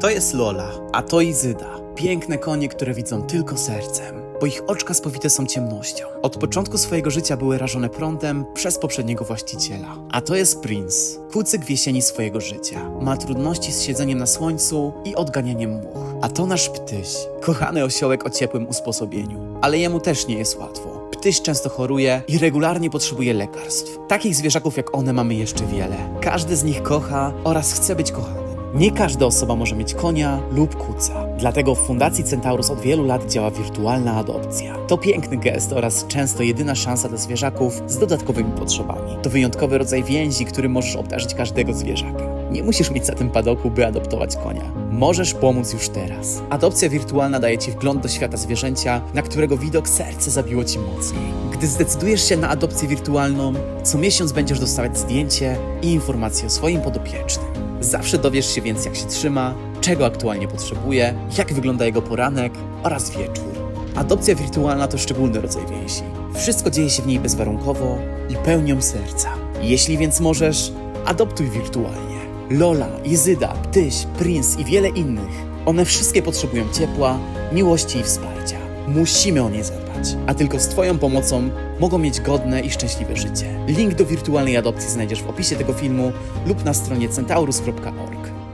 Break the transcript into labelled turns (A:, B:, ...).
A: To jest Lola, a to Izyda. Piękne konie, które widzą tylko sercem, bo ich oczka spowite są ciemnością. Od początku swojego życia były rażone prądem przez poprzedniego właściciela. A to jest Prince, kucyk w jesieni swojego życia. Ma trudności z siedzeniem na słońcu i odganianiem much. A to nasz ptyś, kochany osiołek o ciepłym usposobieniu. Ale jemu też nie jest łatwo. Ptyś często choruje i regularnie potrzebuje lekarstw. Takich zwierzaków jak one mamy jeszcze wiele. Każdy z nich kocha oraz chce być kochany. Nie każda osoba może mieć konia lub kuca. Dlatego w Fundacji Centaurus od wielu lat działa wirtualna adopcja. To piękny gest oraz często jedyna szansa dla zwierzaków z dodatkowymi potrzebami. To wyjątkowy rodzaj więzi, którym możesz obdarzyć każdego zwierzaka. Nie musisz mieć za tym padoku, by adoptować konia. Możesz pomóc już teraz. Adopcja wirtualna daje Ci wgląd do świata zwierzęcia, na którego widok serce zabiło Ci mocniej. Gdy zdecydujesz się na adopcję wirtualną, co miesiąc będziesz dostawać zdjęcie i informacje o swoim podopiecznym. Zawsze dowiesz się więc, jak się trzyma, czego aktualnie potrzebuje, jak wygląda jego poranek oraz wieczór. Adopcja wirtualna to szczególny rodzaj więzi. Wszystko dzieje się w niej bezwarunkowo i pełnią serca. Jeśli więc możesz, adoptuj wirtualnie. Lola, Izyda, Ptyś, Prince i wiele innych. One wszystkie potrzebują ciepła, miłości i wsparcia. Musimy o nie zadbać, a tylko z Twoją pomocą mogą mieć godne i szczęśliwe życie. Link do wirtualnej adopcji znajdziesz w opisie tego filmu lub na stronie centaurus.org.